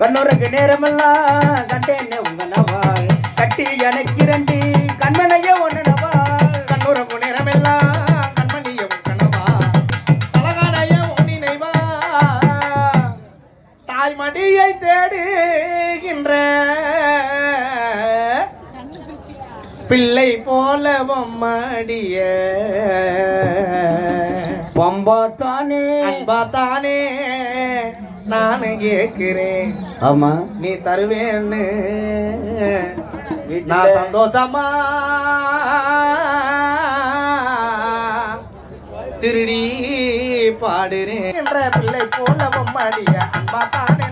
கண்ணுறக்கு நேரமெல்லாம் கண்டேனே உங்க நவால். கட்டி எனக்கு ரெண்டு கண்மனைய ஒண்ணு நவால். நேரமெல்லாம் கண்மணிய அழகானைய தாய்மடியை தேடுகின்ற பிள்ளை போல பொம்மடிய பம்பா தானே. அன்பா தானே நான் கேட்கிறேன். ஆமா. நீ தருவேன்னு. நான் சந்தோஷமா திருடி பாடுறேன். என்ற பிள்ளை போல பொம்மாடிய அன்பா தானே